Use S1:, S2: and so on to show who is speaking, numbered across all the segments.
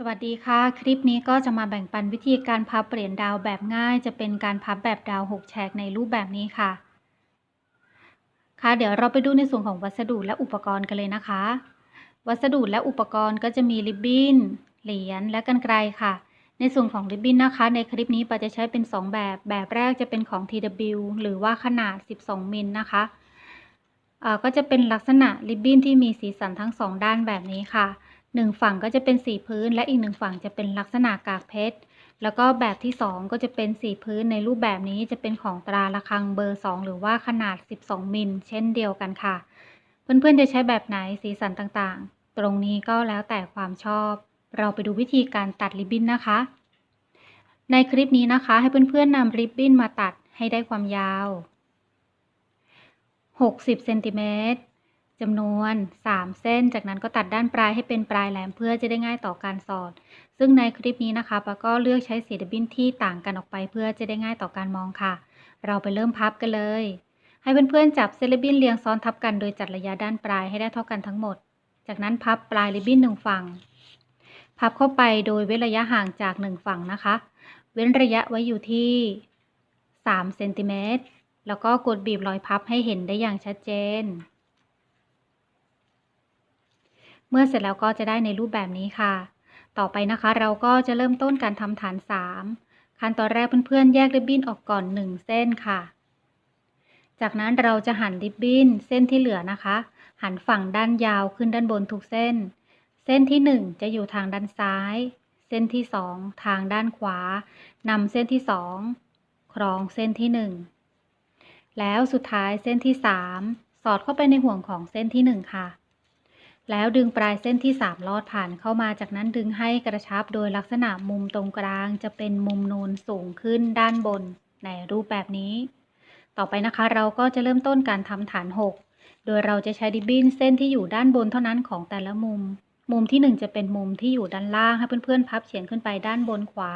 S1: สวัสดีค่ะ คลิปนี้ก็จะมาแบ่งปันวิธีการพับเปลี่ยนดาวแบบง่าย จะเป็นการพับแบบดาว 6 แฉกในรูปแบบนี้ค่ะ ค่ะ เดี๋ยวเราไปดูในส่วนของวัสดุและอุปกรณ์กันเลยนะคะ วัสดุและอุปกรณ์ก็จะมีริบบิ้น เหรียญ และกรรไกรค่ะ ในส่วนของริบบิ้นนะคะ ในคลิปนี้ปาจะใช้เป็น 2 แบบ แบบแรกจะเป็นของ TW หรือว่าขนาด 12 มิลนะคะอ่าก็จะเป็นลักษณะริบบิ้นที่มีสีสันทั้ง 2 ด้านแบบนี้ค่ะ หนึ่งฝั่งก็จะเป็นสีพื้น และอีกหนึ่งฝั่งจะเป็นลักษณะกากเพชร แล้วก็แบบที่ 2 ก็จะเป็นสีพื้นในรูปแบบนี้จะเป็นของตราระฆังเบอร์ 2 หรือว่าขนาด 12 มิลเช่นเดียวกันค่ะ เพื่อนๆจะใช้แบบไหนสีสันต่างๆ ตรงนี้ก็แล้วแต่ความชอบ เราไปดูวิธีการตัดริบบิ้นนะคะ ในคลิปนี้นะคะ ให้เพื่อนๆนำริบบิ้นมาตัดให้ได้ความยาว 60เซนติเมตร จำนวน 3 เส้น จากนั้นก็ตัดด้านปลายให้เป็นปลายแหลมเพื่อจะได้ง่ายต่อการสอด ซึ่งในคลิปนี้นะคะปาก็เลือกใช้สีดับบินที่ต่างกันออกไปเพื่อจะได้ง่ายต่อการมองค่ะ เราไปเริ่มพับกันเลย ให้เพื่อนๆจับเซริบบินเรียงซ้อนทับกันโดยจัดระยะด้านปลายให้ได้เท่ากันทั้งหมด จากนั้นพับปลายริบบิ้นหนึ่งฝั่ง พับเข้าไปโดยเว้นระยะห่างจากหนึ่งฝั่งนะคะ เว้นระยะไว้อยู่ที่3เซนติเมตรแล้วก็กดบีบรอยพับให้เห็นได้อย่างชัดเจน เมื่อเสร็จแล้วก็จะได้ในรูปแบบนี้ค่ะ ต่อไปนะคะ เราก็จะเริ่มต้นการทำฐาน 3 ขั้นตอนแรกเพื่อนๆ แยกริบบิ้นออกก่อน 1 เส้นค่ะ จากนั้นเราจะหั่นริบบิ้นเส้นที่เหลือนะคะ หันฝั่งด้านยาวขึ้นด้านบนทุกเส้น เส้นที่ 1 จะอยู่ทางด้านซ้าย เส้นที่ 2 ทางด้านขวานำเส้นที่ 2 ครองเส้นที่ 1 แล้วสุดท้ายเส้นที่ 3 สอดเข้าไปในห่วงของเส้นที่ 1 ค่ะ แล้วดึงปลายเส้นที่ 3 ลอดผ่านเข้ามาจากนั้นดึงให้กระชับโดยลักษณะมุมตรงกลางจะเป็นมุมนูนสูงขึ้นด้านบน ในรูปแบบนี้ ต่อไปนะคะเราก็จะเริ่มต้นการทำฐาน 6 โดยเราจะใช้ดิบบิ้นเส้นที่อยู่ด้านบนเท่านั้นของแต่ละมุม มุมที่ 1 จะเป็นมุมที่อยู่ด้านล่างให้เพื่อนๆพับเฉียงขึ้นไปด้านบนขวา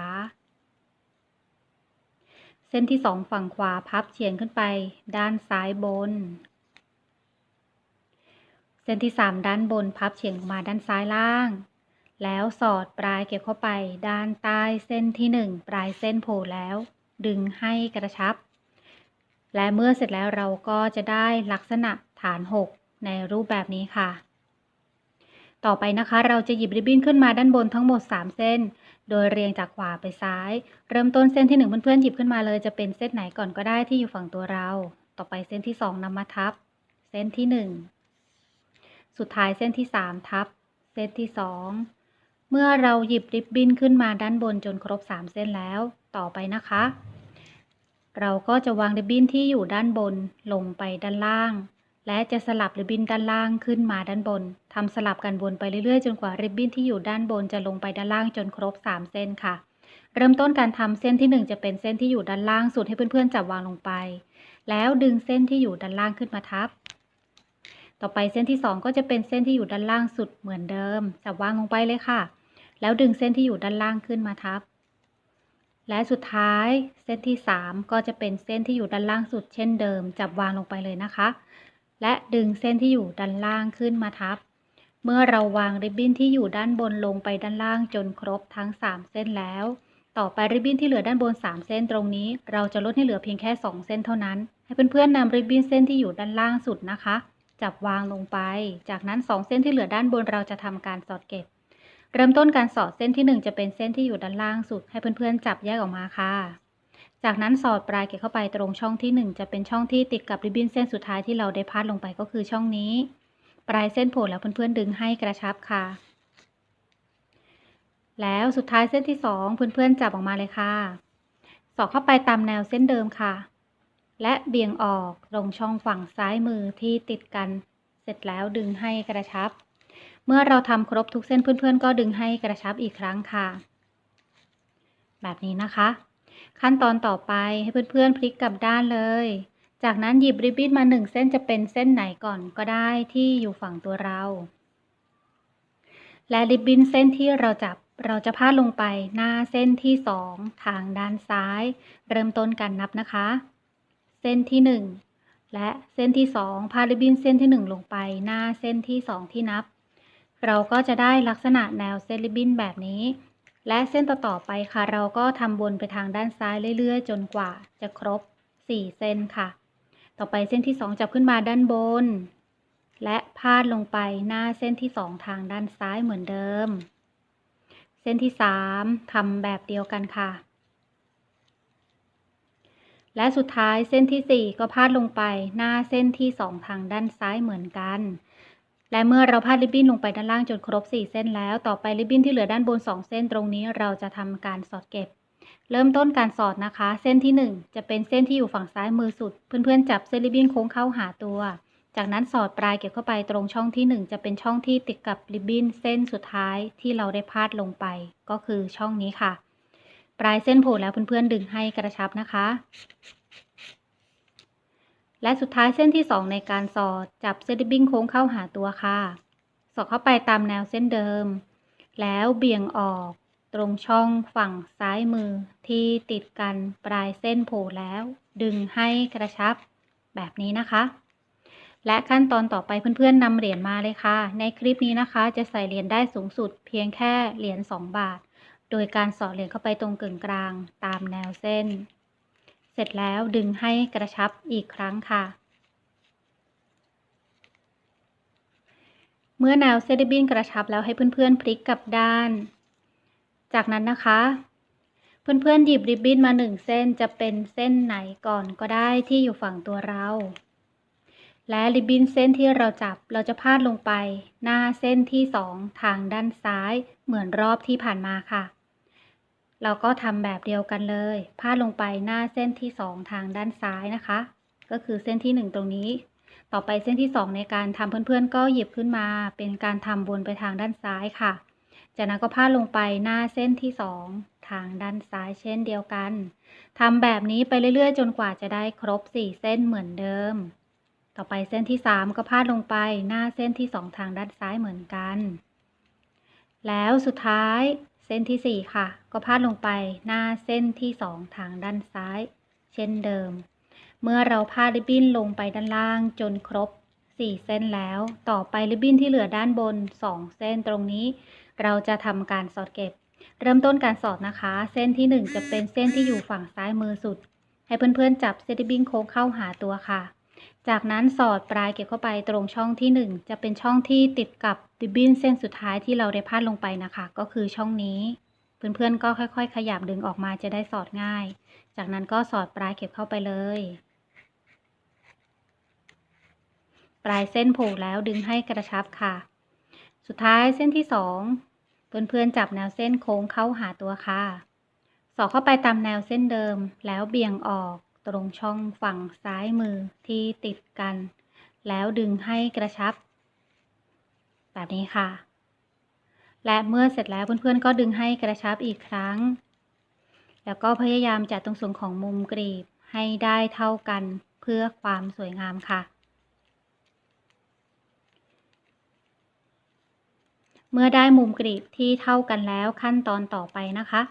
S1: เส้นที่ 2 ฝั่งขวาพับเฉียงขึ้นไป ด้านซ้ายบน เส้นที่ 3 ด้านบนพับเฉียงออกมาด้านซ้ายล่าง แล้วสอดปลายเก็บเข้าไปด้านใต้เส้นที่ 1 ปลายเส้นโผล่แล้ว ดึงให้กระชับ และเมื่อเสร็จแล้วเราก็จะได้ลักษณะฐาน 6 ในรูปแบบนี้ค่ะ ต่อไปนะคะเราจะหยิบริบบิ้นขึ้นมาด้านบนทั้งหมด 3 เส้น โดยเรียงจากขวาไปซ้าย เริ่มต้นเส้นที่ 1 เพื่อนๆหยิบขึ้นมาเลยจะเป็นเส้นไหนก่อนก็ได้ที่อยู่ฝั่งตัวเรา ต่อไปเส้นที่ 2นำมาทับ เส้นที่ 1 สุดท้ายเส้นที่ 3 ทับ เส้นที่ 2 เมื่อเราหยิบริบบิ้นขึ้นมาด้านบนจนครบ 3 เส้นแล้ว ต่อไปนะคะ เราก็จะวางริบบิ้นที่อยู่ด้านบนลงไปด้านล่าง และจะสลับริบบิ้นด้านล่างขึ้นมาด้านบนทำสลับกันวนไปเรื่อยๆ จนกว่าริบบิ้นที่อยู่ด้านบนจะลงไปด้านล่างจนครบ 3 เส้นค่ะ เริ่มต้นการทำเส้นที่ 1 จะเป็นเส้นที่อยู่ด้านล่างสุดให้เพื่อนๆจับวางลงไป แล้วดึงเส้นที่อยู่ด้านล่างขึ้นมาทับ ต่อไปเส้นที่ 2 ก็จะเป็นเส้นที่อยู่ด้านล่างสุดเหมือนเดิม จับวางลงไปเลยค่ะ แล้วดึงเส้นที่อยู่ด้านล่างขึ้นมาทับ และสุดท้ายเส้นที่ 3 ก็จะเป็นเส้นที่อยู่ด้านล่างสุด เช่นเดิม จับวางลงไปเลยนะคะ และดึงเส้นที่อยู่ด้านล่างขึ้นมาทับ เมื่อเราวางริบบิ้นที่อยู่ด้านบนลงไปด้านล่างจนครบทั้ง 3 เส้นแล้ว ต่อไปริบบิ้นที่เหลือด้านบน 3 เส้นตรงนี้ เราจะลดให้เหลือเพียงแค่ 2 เส้นเท่านั้น ให้เพื่อนๆนำริบบิ้นเส้นที่อยู่ด้านล่างสุดนะคะ จับวางลงไป จากนั้น 2 เส้นที่เหลือด้านบนเราจะทำการสอดเก็บ เริ่มต้นการสอดเส้นที่ 1 จะเป็นเส้นที่อยู่ด้านล่างสุด ให้เพื่อนๆจับแยกออกมาค่ะ จากนั้นสอดปลายเก็บเข้าไปตรงช่องที่ 1 จะเป็นช่องที่ติดกับริบบิ้นเส้นสุดท้ายที่เราได้พาดลงไปก็คือช่องนี้ ปลายเส้นโผล่แล้วเพื่อนๆดึงให้กระชับค่ะ แล้วสุดท้ายเส้นที่ 2 เพื่อนๆจับออกมาเลยค่ะ สอดเข้าไปตามแนวเส้นเดิมค่ะ และเบี่ยงออกลงช่องฝั่งซ้ายมือที่ติดกัน เสร็จแล้วดึงให้กระชับ เมื่อเราทำครบทุกเส้นเพื่อนๆ ก็ดึงให้กระชับอีกครั้งค่ะ แบบนี้นะคะ ขั้นตอนต่อไปให้เพื่อนๆ พลิกกลับด้านเลย จากนั้นหยิบริบบิ้นมาหนึ่งเส้นจะเป็นเส้นไหนก่อนก็ได้ที่อยู่ฝั่งตัวเรา และริบบิ้นเส้นที่เราจับเราจะพาดลงไปหน้าเส้นที่สองทางด้านซ้าย เริ่มต้นกันนับนะคะ เส้นที่ 1 และเส้นที่ 2 พาริบินเส้นที่ 1 ลงไป หน้าเส้นที่ 2 ที่นับ เราก็จะได้ลักษณะแนวเส้นริบบิ้นแบบนี้ และเส้นต่อๆไปค่ะ เราก็ทำวนไปทางด้านซ้ายเรื่อย ๆ จนกว่าจะครบ 4 เส้นค่ะ ต่อไปเส้นที่ 2 จับขึ้นมาด้านบน และพาดลงไปหน้าเส้นที่ 2 ทางด้านซ้ายเหมือนเดิม เส้นที่ 3ทำแบบเดียวกันค่ะ และสุดท้ายเส้นที่ 4 ก็พาดลงไปหน้าเส้นที่ 2 ทางด้านซ้ายเหมือนกัน และเมื่อเราพาดริบบิ้นลงไปด้านล่างจนครบ 4 เส้นแล้ว ต่อไปริบบิ้นที่เหลือด้านบน 2 เส้นตรงนี้เราจะทำการสอดเก็บ เริ่มต้นการสอดนะคะ เส้นที่ 1 จะเป็นเส้นที่อยู่ฝั่งซ้ายมือสุด เพื่อนๆจับเส้นริบบิ้นโค้งเข้าหาตัว จากนั้นสอดปลายเก็บเข้าไปตรงช่องที่ 1 จะเป็นช่องที่ติดกับริบบิ้นเส้นสุดท้ายที่เราได้พาดลงไป ก็คือช่องนี้ค่ะ ปลายเส้นโผล่แล้วเพื่อนๆดึงให้กระชับนะคะ และสุดท้ายเส้นที่ 2 ในการสอดจับเส้นริบบิ้นโค้งเข้าหาตัวค่ะ สอดเข้าไปตามแนวเส้นเดิม แล้วเบี่ยงออกตรงช่องฝั่งซ้ายมือที่ติดกันปลายเส้นโผล่แล้ว ดึงให้กระชับแบบนี้นะคะ และขั้นตอนต่อไปเพื่อนๆนำเหรียญมาเลยค่ะ ในคลิปนี้นะคะจะใส่เหรียญได้สูงสุดเพียงแค่เหรียญ2บาท โดยการสอดเหรียญเข้าไปตรงกึ่งกลางตามแนวเส้น เสร็จแล้วดึงให้กระชับอีกครั้งค่ะ เมื่อแนวเส้นริบบิ้นกระชับแล้วให้เพื่อนๆพลิกกลับด้าน จากนั้นนะคะ เพื่อนๆหยิบริบบิ้นมาหนึ่งเส้นจะเป็นเส้นไหนก่อนก็ได้ที่อยู่ฝั่งตัวเราและริบบิ้นเส้นที่เราจับเราจะพาดลงไป หน้าเส้นที่สองทางด้านซ้ายเหมือนรอบที่ผ่านมาค่ะ เราก็ทำแบบเดียวกันเลย พาดลงไปหน้าเส้นที่สองทางด้านซ้ายนะคะ ก็คือเส้นที่หนึ่งตรงนี้ ต่อไปเส้นที่2ในการทำเพื่อนๆ ก็หยิบขึ้นมาเป็นการทำวนไปทางด้านซ้ายค่ะ จากนั้นก็พาดลงไปหน้าเส้นที่2ทางด้านซ้ายเช่นเดียวกันทำแบบนี้ไปเรื่อยๆ จนกว่าจะได้ครบ4เส้นเหมือนเดิม ต่อไปเส้นที่3ก็พาดลงไปหน้าเส้นที่2ทางด้านซ้ายเหมือนกัน แล้วสุดท้าย ส้นที่ 4 ค่ะ ก็พาดลงไปหน้าเส้นที่ 2 ทางด้านซ้าย เช่นเดิม เมื่อเราพาดริบบิ้นลงไปด้านล่างจนครบ 4 เส้นแล้ว ต่อไปริบบิ้นที่เหลือด้านบน 2 เส้นตรงนี้ เราจะทำการสอดเก็บ เริ่มต้นการสอดนะคะ เส้นที่ 1 จะเป็นเส้นที่อยู่ฝั่งซ้ายมือสุด ให้เพื่อนๆจับเส้นริบบิ้นโค้งเข้าหาตัวค่ะ จากนั้นสอดปลายเก็บเข้าไปตรงช่องที่ 1 จะเป็นช่องที่ติดกับริบบิ้นเส้นสุดท้ายที่เราได้พาดลงไปนะคะ ก็คือช่องนี้ เพื่อนๆก็ค่อย ๆ ขยับดึงออกมาจะได้สอดง่าย จากนั้นก็สอดปลายเก็บเข้าไปเลย ปลายเส้นโผล่แล้วดึงให้กระชับค่ะ สุดท้ายเส้นที่ 2 เพื่อนๆจับแนวเส้นโค้งเข้าหาตัวค่ะ สอดเข้าไปตามแนวเส้นเดิมแล้วเบี่ยงออก ตรงช่องฝั่งซ้ายมือที่ติดกัน แล้วดึงให้กระชับ แบบนี้ค่ะ และเมื่อเสร็จแล้วเพื่อนๆก็ดึงให้กระชับอีกครั้ง แล้วก็พยายามจัดตรงส่วนของมุมกรีบให้ได้เท่ากันเพื่อความสวยงามค่ะ เมื่อได้มุมกรีบที่เท่ากันแล้วขั้นตอนต่อไปนะคะ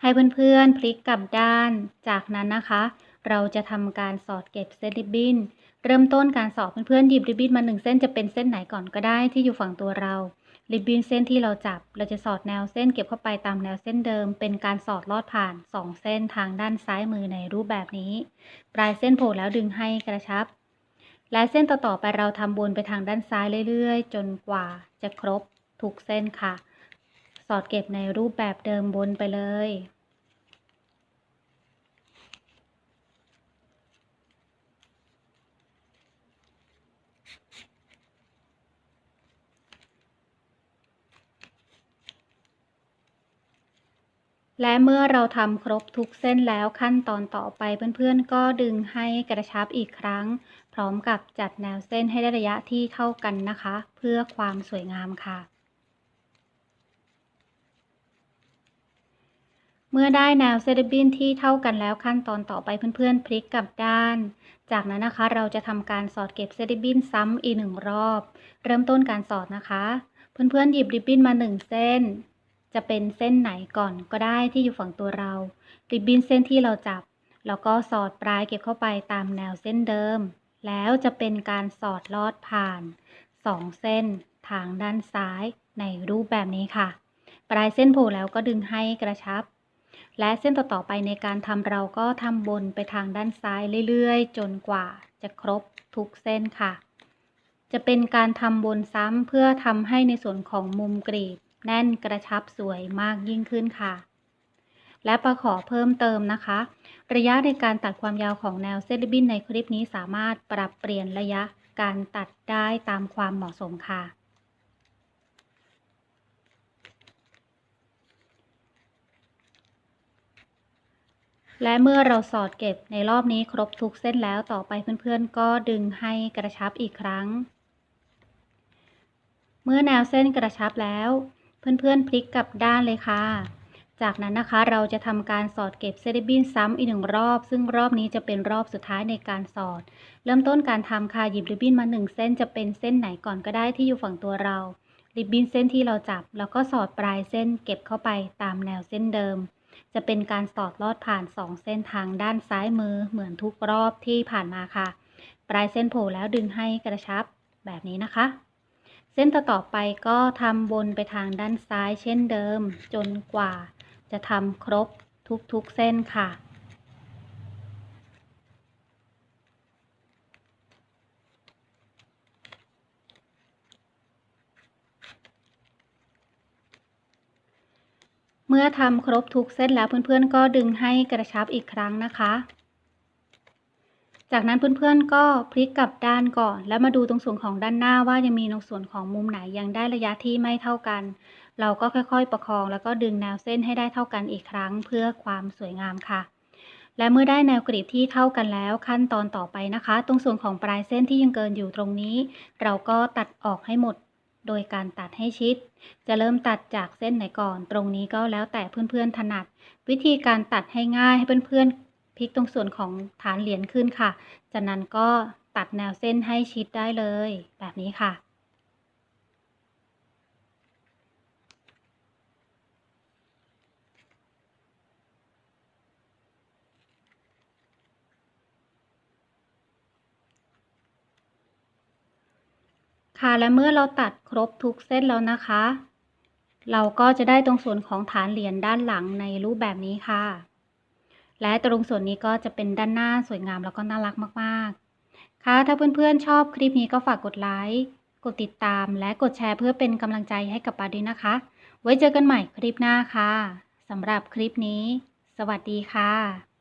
S1: ให้เพื่อนๆพลิกกลับด้านจากนั้นนะคะ เราจะทำการสอดเก็บเส้นริบบิ้น เริ่มต้นการสอดเพื่อนๆหยิบริบบิ้นมาหนึ่งเส้นจะเป็นเส้นไหนก่อนก็ได้ที่อยู่ฝั่งตัวเราริบบิ้นเส้นที่เราจับ เราจะสอดแนวเส้นเก็บเข้าไปตามแนวเส้นเดิม เป็นการสอดลอดผ่าน 2 เส้นทางด้านซ้ายมือในรูปแบบนี้ ปลายเส้นโผล่แล้วดึงให้กระชับ และเส้นต่อๆไปเราทำวนไปทางด้านซ้ายเรื่อยๆ จนกว่าจะครบทุกเส้นค่ะ สอดเก็บในรูปแบบเดิมบนไปเลย และเมื่อเราทำครบทุกเส้นแล้วขั้นตอนต่อไปเพื่อนๆ ก็ดึงให้กระชับอีกครั้ง พร้อมกับจัดแนวเส้นให้ได้ระยะที่เท่ากันนะคะ เพื่อความสวยงามค่ะ เมื่อได้แนวเซริบบินที่เท่ากันแล้วขั้นตอนต่อไปเพื่อนๆ พลิกกลับด้าน จากนั้นนะคะเราจะทำการสอดเก็บเซริบบินซ้ำอีกหนึ่งรอบ เริ่มต้นการสอดนะคะ เพื่อนๆหยิบริบบิ้นมาหนึ่งเส้น จะเป็นเส้นไหนก่อนก็ได้ที่อยู่ฝั่งตัวเรา ริบบิ้นเส้นที่เราจับ แล้วก็สอดปลายเก็บเข้าไปตามแนวเส้นเดิม แล้วจะเป็นการสอดลอดผ่าน2เส้นทางด้านซ้ายในรูปแบบนี้ค่ะ ปลายเส้นโผล่แล้วก็ดึงให้กระชับ และเส้นต่อๆไปในการทำเราก็ทำบนไปทางด้านซ้ายเรื่อยๆ จนกว่าจะครบทุกเส้นค่ะ จะเป็นการทำบนซ้ำเพื่อทำให้ในส่วนของมุมกรีบ แน่นกระชับสวยมากยิ่งขึ้นค่ะ และประขอเพิ่มเติมนะคะ ระยะในการตัดความยาวของแนวเส้นริบบิ้นในคลิปนี้สามารถปรับเปลี่ยนระยะการตัดได้ตามความเหมาะสมค่ะ และเมื่อเราสอดเก็บในรอบนี้ครบทุกเส้นแล้วต่อไปเพื่อนๆ ก็ดึงให้กระชับอีกครั้ง เมื่อแนวเส้นกระชับแล้ว เพื่อนๆพลิกกลับด้านเลยค่ะ จากนั้นนะคะเราจะทำการสอดเก็บเซริบินซ้ำอีกหนึ่งรอบ ซึ่งรอบนี้จะเป็นรอบสุดท้ายในการสอด เริ่มต้นการทำค่ะหยิบริบบิ้นมาหนึ่งเส้นจะเป็นเส้นไหนก่อนก็ได้ที่อยู่ฝั่งตัวเรา ริบบิ้นเส้นที่เราจับ แล้วก็สอดปลายเส้นเก็บเข้าไปตามแนวเส้นเดิม จะเป็นการสอดลอดผ่าน 2 เส้นทางด้านซ้ายมือเหมือนทุกรอบที่ผ่านมาค่ะ ปลายเส้นโผล่แล้วดึงให้กระชับแบบนี้นะคะ เส้นต่อๆไปก็ทำบนไปทางด้านซ้ายเช่นเดิม จนกว่าจะทำครบทุกๆเส้นค่ะเมื่อทำครบทุกเส้นแล้วเพื่อนๆ ก็ดึงให้กระชับอีกครั้งนะคะ จากนั้นเพื่อนๆก็พลิกกลับด้านก่อน แล้วมาดูตรงส่วนของด้านหน้าว่ายังมีในส่วนของมุมไหนยังได้ระยะที่ไม่เท่ากัน เราก็ค่อยๆประคองแล้วก็ดึงแนวเส้นให้ได้เท่ากันอีกครั้ง เพื่อความสวยงามค่ะ และเมื่อได้แนวกรีบที่เท่ากันแล้วขั้นตอนต่อไปนะคะ ตรงส่วนของปลายเส้นที่ยังเกินอยู่ตรงนี้ เราก็ตัดออกให้หมดโดยการตัดให้ชิด จะเริ่มตัดจากเส้นไหนก่อน ตรงนี้ก็แล้วแต่เพื่อนๆถนัด วิธีการตัดให้ง่ายให้เพื่อนๆ พลิกตรงส่วนของฐานเหรียญขึ้นค่ะ จากนั้นก็ตัดแนวเส้นให้ชิดได้เลย แบบนี้ค่ะ ค่ะและเมื่อเราตัดครบทุกเส้นแล้วนะคะ เราก็จะได้ตรงส่วนของฐานเหรียญด้านหลังในรูปแบบนี้ค่ะ และตรงส่วนนี้ก็จะเป็นด้านหน้าสวยงามแล้วก็น่ารักมากๆ ค่ะถ้าเพื่อนๆชอบคลิปนี้ก็ฝากกดไลค์กดติดตามและกดแชร์เพื่อเป็นกำลังใจให้กับปาด้วยนะคะ ไว้เจอกันใหม่คลิปหน้าค่ะสำหรับคลิปนี้ สวัสดีค่ะ